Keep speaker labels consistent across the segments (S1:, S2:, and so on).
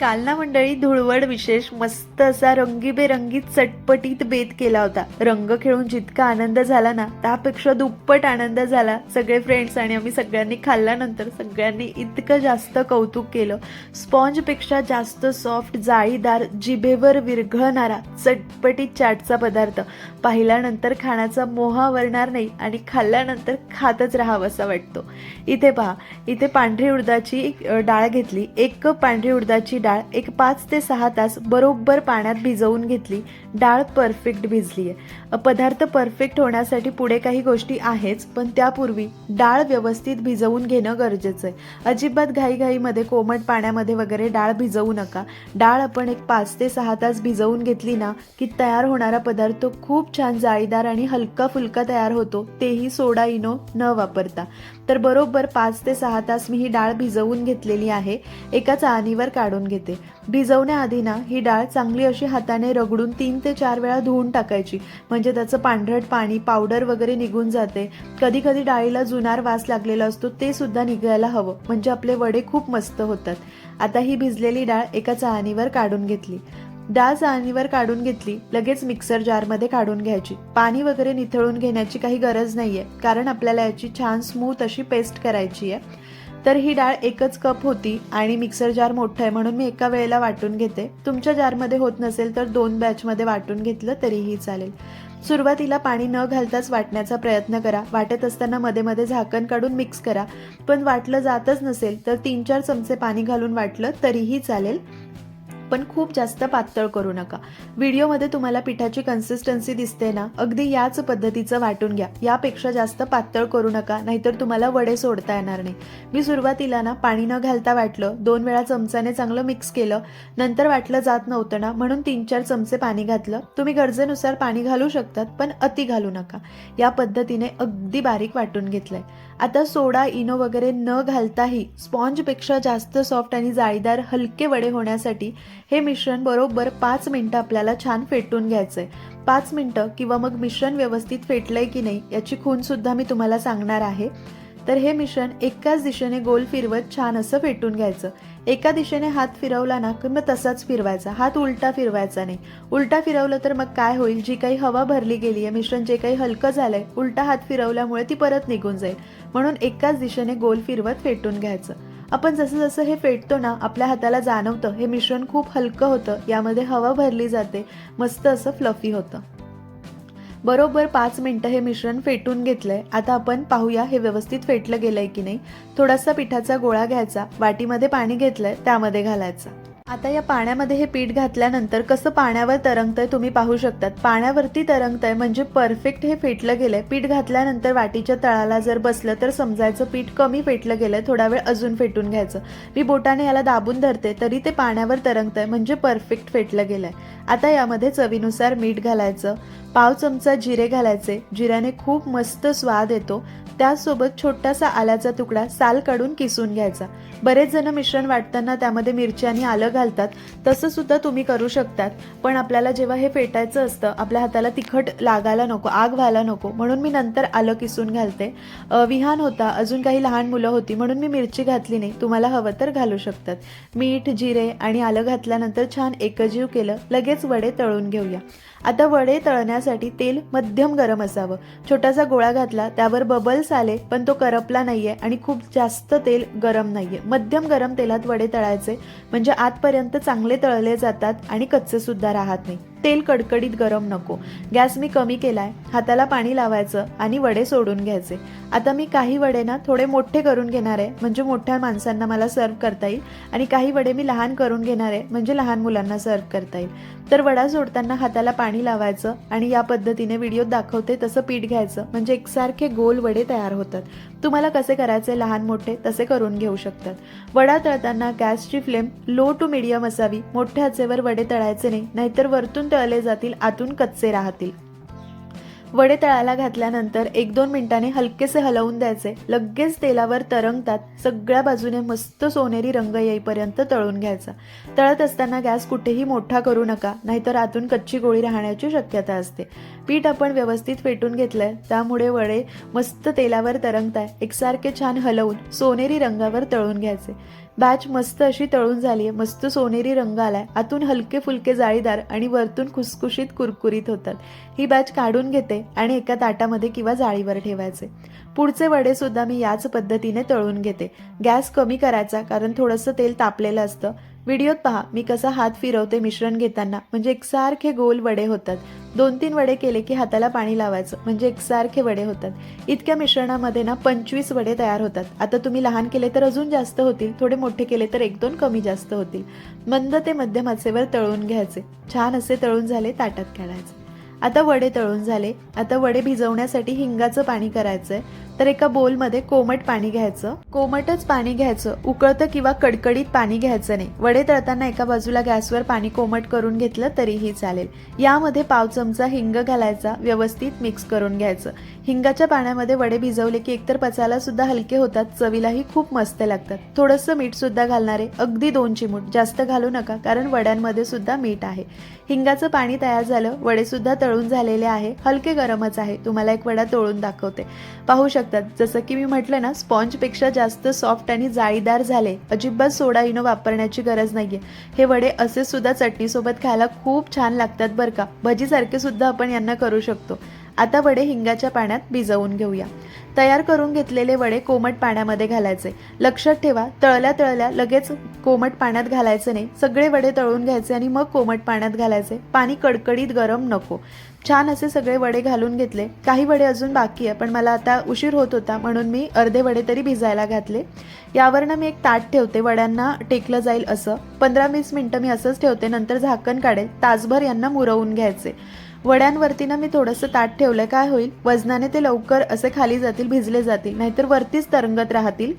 S1: कालना मंडळी धुळवड विशेष मस्त असा रंगीबेरंगी चटपटीत बेत केला होता. रंग खेळून जितका आनंद झाला ना त्यापेक्षा दुप्पट आनंद झाला. सगळे फ्रेंड्स आणि आम्ही सगळ्यांनी खाल्ल्यानंतर सगळ्यांनी इतकं जास्त कौतुक केलं. स्पॉन्जपेक्षा जास्त सॉफ्ट जाळीदार जिभेवर विरघळणारा चटपटीत चाटचा पदार्थ. पाहिल्यानंतर खाण्याचा मोहा वरणार नाही आणि खाल्ल्यानंतर खातच राहावं असा वाटतो. इथे पहा इथे पांढरी उडदाची डाळ घेतली. एक कप पांढरी उडदाची डाळ एक पाच ते सहा तास बरोबर पाण्यात भिजवून घेतली डाळ परफेक्ट भिजली आहे पदार्थ परफेक्ट होण्यासाठी पुढे काही गोष्टी आहेच पण त्यापूर्वी डाळ व्यवस्थित भिजवून घेणं गरजेचं आहे अजिबात घाईघाईमध्ये कोमट पाण्यामध्ये वगैरे डाळ भिजवू नका. डाळ आपण एक पाच ते सहा तास भिजवून घेतली ना की तयार होणारा पदार्थ खूप छान जाळीदार आणि हलका फुलका तयार होतो तेही सोडा इनो न वापरता. तर बरोबर पाच ते सहा तास मी ही डाळ भिजवून घेतलेली आहे एका चाळणीवर काढून घेते. भिजवण्याआधी ना ही डाळ चांगली अशी हाताने रगडून तीन ते चार वेळा धुवून टाकायची. म्हणजे त्याचं पांढरट पाणी पावडर वगैरे निघून जाते. कधी कधी डाळीला जुनार वास लागलेला असतो ते सुद्धा निघायला हवं. म्हणजे आपले वडे खूप मस्त होतात. आता ही भिजलेली डाळ एका चाळणीवर काढून घेतली. डाळ चाळणीवर काढून घेतली लगेच मिक्सर जारमध्ये काढून घ्यायची. पाणी वगैरे निथळून घेण्याची काही गरज नाहीये कारण आपल्याला याची छान स्मूथ अशी पेस्ट करायची आहे तर ही डाळ एकच कप होती आणि मिक्सर जार मोठा आहे म्हणून मी एका वेळेला वाटून घेते. तुमच्या जारमध्ये होत नसेल तर दोन बॅचमध्ये वाटून घेतलं तरीही चालेल. सुरुवातीला पाणी न घालताच वाटण्याचा प्रयत्न करा. वाटत असताना मध्ये मध्ये झाकण काढून मिक्स करा. पण वाटलं जातच नसेल तर तीन चार चमचे पाणी घालून वाटलं तरीही चालेल. पण खूप जास्त पातळ करू नका. व्हिडिओमध्ये तुम्हाला पिठाची कन्सिस्टन्सी दिसते ना अगदी याच पद्धतीचं वाटून घ्या. यापेक्षा जास्त पातळ करू नका नाहीतर तुम्हाला वडे सोडता येणार नाही. मी सुरुवातीला ना पाणी न घालता वाटलं दोन वेळा चमचाने चांगलं मिक्स केलं नंतर वाटलं जात नव्हतं ना म्हणून तीन चार चमचे पाणी घातलं. तुम्ही गरजेनुसार पाणी घालू शकतात पण अति घालू नका. या पद्धतीने अगदी बारीक वाटून घेतलंय. आता सोडा इनो वगैरे न घालताही स्पॉन्जपेक्षा जास्त सॉफ्ट आणि जाळीदार हलके वडे होण्यासाठी हे मिश्रण बरोबर पाच मिनटं आपल्याला छान फेटून घ्यायचं आहे पाच मिनटं किंवा मग मिश्रण व्यवस्थित फेटलंय की नाही याची खूनसुद्धा मी तुम्हाला सांगणार आहे. तर हे मिश्रण एकाच दिशेने गोल फिरवत छान असं फेटून घ्यायचं. एका दिशेने हात फिरवला ना की मग तसाच फिरवायचा. हात उलटा फिरवायचा नाही. उलटा फिरवलं तर मग काय होईल? जी काही हवा भरली गेली आहे मिश्रण जे काही हलकं झालंय उलटा हात फिरवल्यामुळे ती परत निघून जाईल. म्हणून एकाच दिशेने गोल फिरवत फेटून घ्यायचं. आपण जसं जसं हे फेटतो ना आपल्या हाताला जाणवतं. हे मिश्रण खूप हलकं होतं. यामध्ये हवा भरली जाते. मस्त असं फ्लफी होतं. बरोबर पाच मिनटं हे मिश्रण फेटून घेतलंय. आता आपण पाहूया हे व्यवस्थित फेटलं गेलंय की नाही. थोडासा पिठाचा गोळा घ्यायचा. वाटीमध्ये पाणी घेतलंय. त्यामध्ये घालायचं. आता या पाण्यामध्ये हे पीठ घातल्यानंतर कसं पाण्यावर तरंगतंय तुम्ही पाहू शकतात. पाण्यावरती तरंगतंय म्हणजे परफेक्ट हे फेटलं गेलंय. पीठ घातल्यानंतर वाटीच्या तळाला जर बसलं तर समजायचं पीठ कमी फेटलं गेलंय थोडा वेळ अजून फेटून घ्यायचं. मी बोटाने याला दाबून धरते तरी ते पाण्यावर तरंगतंय म्हणजे परफेक्ट फेटलं गेलंय. आता यामध्ये चवीनुसार मीठ घालायचं पाव चमचा जिरे घालायचे. जिऱ्याने खूप मस्त स्वाद येतो. त्याचसोबत छोटासा आल्याचा तुकडा साल काढून किसून घ्यायचा. बरेच जण मिश्रण वाटताना त्यामध्ये मिरची आणि आलं घालतात. तसं सुद्धा तुम्ही करू शकतात. पण आपल्याला जेव्हा हे फेटायचं असतं आपल्या हाताला तिखट लागायला नको आग व्हायला नको म्हणून मी नंतर आलं किसून घालते. विहान होता अजून काही लहान मुलं होती म्हणून मी मिरची घातली नाही. तुम्हाला हवं तर घालू शकतात. मीठ जिरे आणि आलं घातल्यानंतर छान एकजीव केलं लगेच वडे तळून घेऊया. आता वडे तळण्यासाठी तेल मध्यम गरम असावं. छोटासा गोळा घातला त्यावर बबल्स आले पण तो करपला नाहीये आणि खूप जास्त तेल गरम नाहीये. मध्यम गरम तेलात वडे तळायचे म्हणजे आतपर्यंत चांगले तळले जातात आणि कच्चे सुद्धा राहत नाही. तेल कडकडीत गरम नको. गॅस मी कमी केलाय. हाताला पाणी लावायचं आणि वडे सोडून घ्यायचे. आता मी काही वडे ना थोडे मोठे करून घेणार आहे. म्हणजे मोठ्या माणसांना मला सर्व करता येईल. आणि काही वडे मी लहान करून घेणार आहे. म्हणजे लहान मुलांना सर्व करता येईल. तर वडा सोडताना हाताला पाणी लावायचं आणि या पद्धतीने व्हिडिओत दाखवते तसं पीठ घ्यायचं. म्हणजे एकसारखे गोल वडे तयार होतात. तुम्हाला कसे करायचे लहान मोठे तसे करून घेऊ शकतात. वडा तळताना गॅसची फ्लेम लो टू मिडियम असावी. मोठ्या आचेवर वडे तळायचे नाही. नाहीतर वरतून तळले जातील आतून कच्चे राहतील. वडे तळायला घातल्यानंतर एक दोन मिनिटांनी हलकेसे हलवून द्यायचे. लगेच तेलावर तरंगतात सगळ्या बाजूने मस्त सोनेरी रंग येईपर्यंत तळून घ्यायचा. तळत असताना गॅस कुठेही मोठा करू नका नाहीतर आतून कच्ची गोळी राहण्याची शक्यता असते. पीठ आपण व्यवस्थित फेटून घेतलंय त्यामुळे वडे मस्त तेलावर तरंगताय. एकसारखे छान हलवून सोनेरी रंगावर तळून घ्यायचे. बॅच मस्त अशी तळून झाली आहे. मस्त सोनेरी रंग आलाय. आतून हलके फुलके जाळीदार आणि वरतून खुसखुशीत कुरकुरीत होतात. ही बॅच काढून घेते आणि एका ताटामध्ये किंवा जाळीवर ठेवायचे. पुढचे वडे सुद्धा मी याच पद्धतीने तळून घेते. गॅस कमी करायचा कारण थोडंसं तेल तापलेलं असतं. व्हिडिओत पहा मी कसा हात फिरवते मिश्रण घेताना. म्हणजे एकसारखे गोल वडे होतात. दोन तीन वडे केले की हाताला पाणी लावायचं. म्हणजे एकसारखे वडे होतात. इतक्या मिश्रणामध्ये ना पंचवीस वडे तयार होतात. आता तुम्ही लहान केले तर अजून जास्त होतील. थोडे मोठे केले तर एक दोन कमी जास्त होतील. मंद ते मध्यम आचेवर तळून घ्यायचे. छान असे तळून झाले ताटात काढायचे. आता वडे तळून झाले. आता वडे भिजवण्यासाठी हिंगाचं पाणी करायचंय. तर एका बोलमध्ये कोमट पाणी घ्यायचं. कोमटच पाणी घ्यायचं. उकळतं किंवा कडकडीत पाणी घ्यायचं नाही. वडे तळताना एका बाजूला गॅसवर पाणी कोमट करून घेतलं तरीही चालेल. यामध्ये पाव चमचा हिंग घालायचा. व्यवस्थित मिक्स करून घ्यायचं. हिंगाच्या पाण्यामध्ये वडे भिजवले की एकतर पचायला सुद्धा हलके होतात. चवीलाही खूप मस्त लागतात. थोडंसं मीठ सुद्धा घालणारे. अगदी दोन चिमूट. जास्त घालू नका कारण वड्यांमध्ये सुद्धा मीठ आहे. हिंगाचं पाणी तयार झालं. वडे सुद्धा तळून झालेले आहे. हलके गरमच आहे. तुम्हाला एक वडा तळून दाखवते. पाहू शकतात जसं की मी म्हटलं ना स्पॉन्जपेक्षा जास्त सॉफ्ट आणि जाळीदार झाले अजिबात सोडा इनो वापरण्याची गरज नाहीये. हे वडे असे सुद्धा चटणीसोबत खायला खूप छान लागतात बरं का. भजीसारखे सुद्धा आपण यांना करू शकतो. आता वडे हिंगाच्या पाण्यात भिजवून घेऊया. तयार करून घेतलेले वडे कोमट पाण्यामध्ये घालायचे. लक्षात ठेवा तळल्या तळल्या लगेच कोमट पाण्यात घालायचे नाही. सगळे वडे तळून घ्यायचे आणि मग कोमट पाण्यात घालायचे. पाणी कडकडीत गरम नको. छान असे सगळे वडे घालून घेतले. काही वडे अजून बाकी आहे पण मला आता उशीर होत होता म्हणून मी अर्धे वडे तरी भिजायला घातले. यावरनं मी एक ताट ठेवते वड्यांना टेकलं जाईल असं. पंधरा वीस मिनटं मी असंच ठेवते नंतर झाकण काढेल तासभर यांना मुरवून घ्यायचे. वड्यांवरती ना मी थोडंसं ताट ठेवलं काय होईल? वजनाने ते लवकर असे खाली जातील भिजले जातील नाहीतर वरतीच तरंगत राहतील.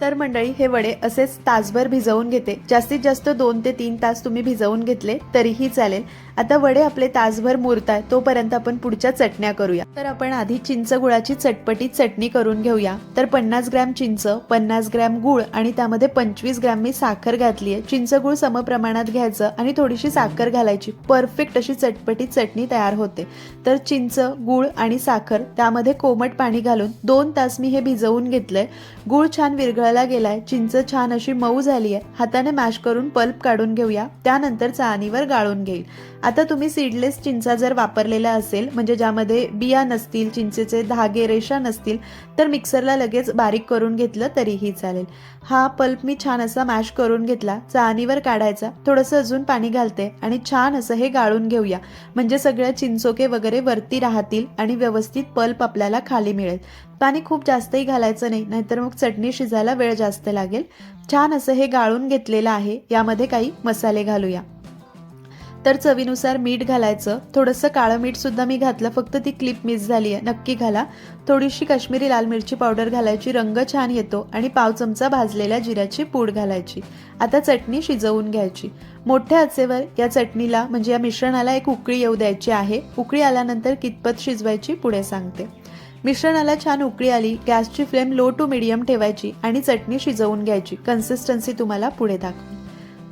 S1: तर मंडळी हे वडे असेच तासभर भिजवून घेते. जास्तीत जास्त दोन ते तीन तास तुम्ही भिजवून घेतले तरीही चालेल. आता वडे आपले तासभर मुरताय तोपर्यंत आपण पुढच्या चटण्या करूया. तर आपण आधी चिंच गुळाची चटपटीत चटणी करून घेऊया. तर पन्नास ग्रॅम चिंच पन्नास ग्रॅम गुळ आणि त्यामध्ये पंचवीस ग्रॅम मी साखर घातली आहे चिंच गुळ समप्रमाणात घ्यायचं आणि थोडीशी साखर घालायची. परफेक्ट अशी चटपटीत चटणी तयार होते. तर चिंच गुळ आणि साखर त्यामध्ये कोमट पाणी घालून दोन तास मी हे भिजवून घेतलंय. गुळ छान विरघळ उकळायला गेलाय. चिंच छान अशी मऊ झाली आहे हाताने मॅश करून पल्प काढून घेऊया. त्यानंतर चाळणीवर गाळून घेईल. आता तुम्ही सीडलेस चिंचा जर वापरलेला असेल म्हणजे ज्यामध्ये बिया नसतील चिंचेचे धागे रेषा नसतील तर मिक्सरला लगेच बारीक करून घेतलं तरीही चालेल. हा पल्प मी छान असा मॅश करून घेतला. चाळणीवर काढायचा. थोडंसं अजून पाणी घालते आणि छान असं हे गाळून घेऊया. म्हणजे सगळ्या चिंचोके वगैरे वरती राहतील आणि व्यवस्थित पल्प आपल्याला खाली मिळेल. पाणी खूप जास्तही घालायचं नाही नाहीतर मग चटणी शिजायला वेळ जास्त लागेल. छान असं हे गाळून घेतलेलं आहे यामध्ये काही मसाले घालूया. तर चवीनुसार मीठ घालायचं. थोडंसं काळं मीठ सुद्धा मी घातलं फक्त ती क्लिप मिस झाली आहे नक्की घाला. थोडीशी काश्मीरी लाल मिरची पावडर घालायची रंग छान येतो आणि पाव चमचा भाजलेल्या जिऱ्याची पूड घालायची. आता चटणी शिजवून घ्यायची. मोठ्या आचेवर या चटणीला म्हणजे या मिश्रणाला एक उकळी येऊ द्यायची आहे. उकळी आल्यानंतर कितपत शिजवायची पुढे सांगते. मिश्रणाला छान उकळी आली गॅसची फ्लेम लो टू मिडियम ठेवायची आणि चटणी शिजवून घ्यायची. कन्सिस्टन्सी तुम्हाला पुढे दाखव.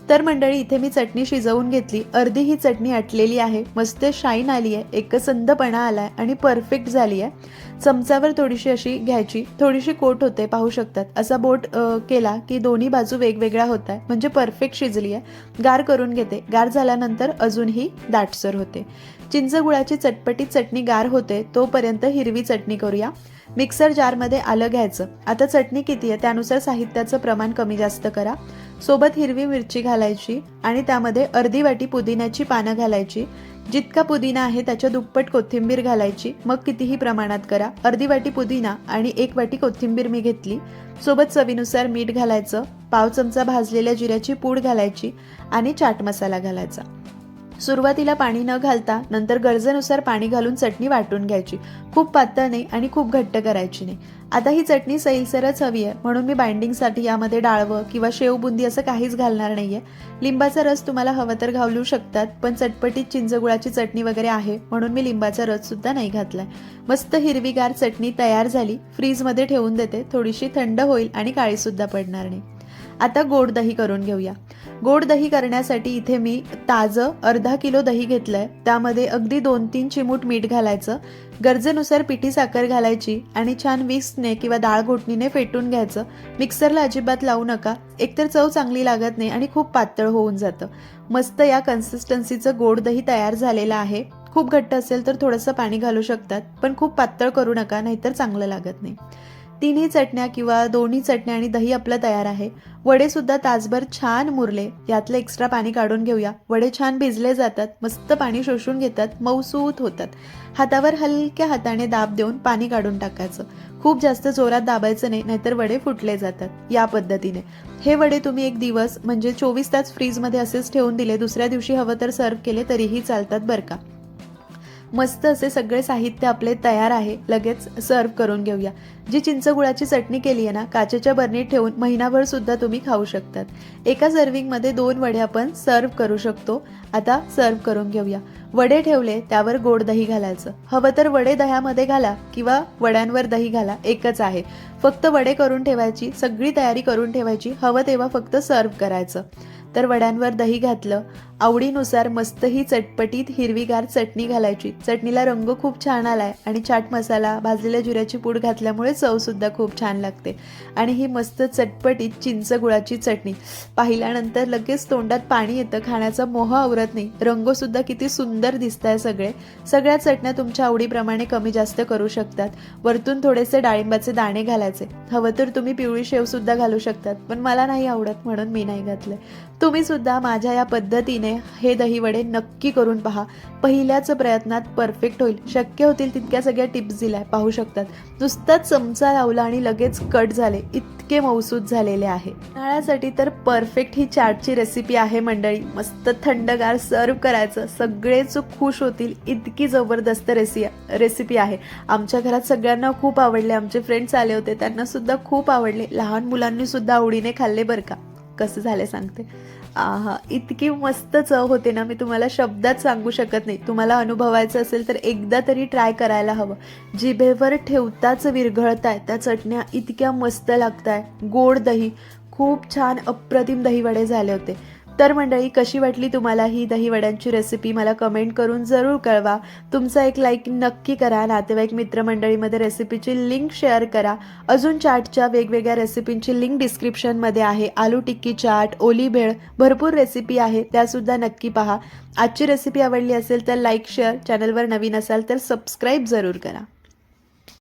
S1: तर मंडळी इथे मी चटणी शिजवून घेतली. अर्धी ही चटणी आटलेली आहे. मस्त शाईन आली आहे एकसंदपणा आलाय आणि परफेक्ट झाली आहे चमचावर थोडीशी अशी घ्यायची. थोडीशी कोट होते पाहू शकतात. असा बोट केला की दोन्ही बाजू वेगवेगळ्या होत आहे म्हणजे परफेक्ट शिजली आहे गार करून घेते. गार झाल्यानंतर अजूनही दाटसर होते. चिंच गुळाची चटपटीत चटणी गार होते तोपर्यंत हिरवी चटणी करूया. मिक्सर जारमध्ये आलं घ्यायचं. आता चटणी किती आहे त्यानुसार साहित्याचं प्रमाण कमी जास्त करा. सोबत हिरवी मिरची घालायची आणि त्यामध्ये अर्धी वाटी पुदिन्याची पानं घालायची. जितका पुदिना आहे त्याच्या दुप्पट कोथिंबीर घालायची. मग कितीही प्रमाणात करा. अर्धी वाटी पुदिना आणि एक वाटी कोथिंबीर मी घेतली. सोबत चवीनुसार मीठ घालायचं. पाव चमचा भाजलेल्या जिऱ्याची पूड घालायची आणि चाट मसाला घालायचा. सुरुवातीला पाणी न घालता नंतर गरजेनुसार पाणी घालून चटणी वाटून घ्यायची. खूप पातळ नाही आणि खूप घट्ट करायची नाही. आता ही चटणी सैलसरच हवी आहे म्हणून मी बाइंडिंगसाठी यामध्ये डाळवं किंवा शेव बुंदी असं काहीच घालणार नाहीये. लिंबाचा रस तुम्हाला हवं तर घालू शकतात पण चटपटीत चिंचगुळाची चटणी वगैरे आहे म्हणून मी लिंबाचा रस सुद्धा नाही घातलाय. मस्त हिरवीगार चटणी तयार झाली फ्रीजमध्ये ठेवून देते थोडीशी थंड होईल आणि काळी सुद्धा पडणार नाही. आता गोड दही करून घेऊया. गोड दही करण्यासाठी इथे मी ताजं अर्धा किलो दही घेतलं आहे त्यामध्ये अगदी दोन तीन चिमूट मीठ घालायचं. गरजेनुसार पिठी साखर घालायची आणि छान विस्कने किंवा डाळ घोटणीने फेटून घ्यायचं. मिक्सरला अजिबात लावू नका. एकतर चव चांगली लागत नाही आणि खूप पातळ होऊन जातं. मस्त या कन्सिस्टन्सीचं गोड दही तयार झालेलं आहे. खूप घट्ट असेल तर थोडंसं पाणी घालू शकतात पण खूप पातळ करू नका नाहीतर चांगलं लागत नाही. तिन्ही चटण्या किंवा दोन्ही चटण्या आणि दही आपलं तयार आहे. वडे सुद्धा तासभर छान मुरले. यातलं एक्स्ट्रा पाणी काढून घेऊया. वडे छान भिजले जातात. मस्त पाणी शोषून घेतात. मऊसूत होतात. हातावर हलक्या हाताने दाब देऊन पाणी काढून टाकायचं. खूप जास्त जोरात दाबायचं नाही नाहीतर वडे फुटले जातात. या पद्धतीने. हे वडे तुम्ही एक दिवस म्हणजे चोवीस तास फ्रीजमध्ये असेच ठेवून दिले दुसऱ्या दिवशी हवं तर सर्व केले तरीही चालतात बरं का? मस्त असे सगळे साहित्य आपले तयार आहे लगेच सर्व करून घेऊया. जी चिंचगुळाची चटणी केली आहे ना काचेच्या बरणीत ठेवून महिनाभर सुद्धा तुम्ही खाऊ शकतात. एका सर्विंगमध्ये दोन वडे आपण सर्व करू शकतो. आता सर्व करून घेऊया. वडे ठेवले त्यावर गोड दही घालायचं. हवं तर वडे दह्यामध्ये घाला किंवा वड्यांवर दही घाला एकच आहे. फक्त वडे करून ठेवायची सगळी तयारी करून ठेवायची हवं तेव्हा फक्त सर्व करायचं. तर वड्यांवर दही घातलं. आवडीनुसार मस्त ही चटपटीत हिरवीगार चटणी घालायची. चटणीला रंग खूप छान आलाय आणि चाट मसाला भाजलेल्या जिऱ्याची पूड घातल्यामुळे चवसुद्धा खूप छान लागते. आणि ही मस्त चटपटीत चिंच गुळाची चटणी. पाहिल्यानंतर लगेच तोंडात पाणी येतं खाण्याचा मोह आवरत नाही. रंगसुद्धा किती सुंदर दिसत आहे सगळे. सगळ्या चटण्या तुमच्या आवडीप्रमाणे कमी जास्त करू शकतात. वरतून थोडेसे डाळिंबाचे दाणे घालायचे. हवं तर तुम्ही पिवळी शेवसुद्धा घालू शकतात पण मला नाही आवडत म्हणून मी नाही घातले तुम्ही सुद्धा माझ्या या पद्धतीने हे दहीवडे नक्की करून पहा. पहिल्याच प्रयत्नात परफेक्ट होईल. शक्य होतील तितक्या सगळ्या टिप्स दिल्या. पाहू शकतात. नुसताच चमचा लावला आणि लगेच कट झाले. इतके मौसूद झालेले आहे. उन्हाळ्यासाठी तर परफेक्ट ही चाटची रेसिपी आहे मंडळी. मस्त थंडगार सर्व करायचं. सगळेच खुश होतील. इतकी जबरदस्त रेसि रेसिपी आहे. आमच्या घरात सगळ्यांना खूप आवडले. आमचे फ्रेंड्स आले होते. त्यांना सुद्धा खूप आवडले. लहान मुलांनी सुद्धा आवडीने खाल्ले बरं का? कसं झालं सांगते. आहा इतकी मस्त चव होते ना मी तुम्हाला शब्दात सांगू शकत नाही. तुम्हाला अनुभवायचं असेल तर एकदा तरी ट्राय करायला हवं. जिभेवर ठेवताच विरघळताय त्या चटण्या इतक्या मस्त लागताय. गोड दही खूप छान अप्रतिम दहीवडे झाले होते. तर मंडळी कशी वाटली तुम्हाला ही दहीवड्यांची रेसिपी मला कमेंट करून जरूर कळवा. तुमचा एक लाईक नक्की करा. नातेवाईक मित्रमंडळीमध्ये रेसिपीची लिंक शेअर करा. अजून चाटच्या वेगवेगळ्या रेसिपींची लिंक डिस्क्रिप्शनमध्ये आहे. आलू टिक्की चाट ओली भेळ भरपूर रेसिपी आहे त्यासुद्धा नक्की पहा. आजची रेसिपी आवडली असेल तर लाईक शेअर चॅनलवर नवीन असाल तर सबस्क्राईब जरूर करा.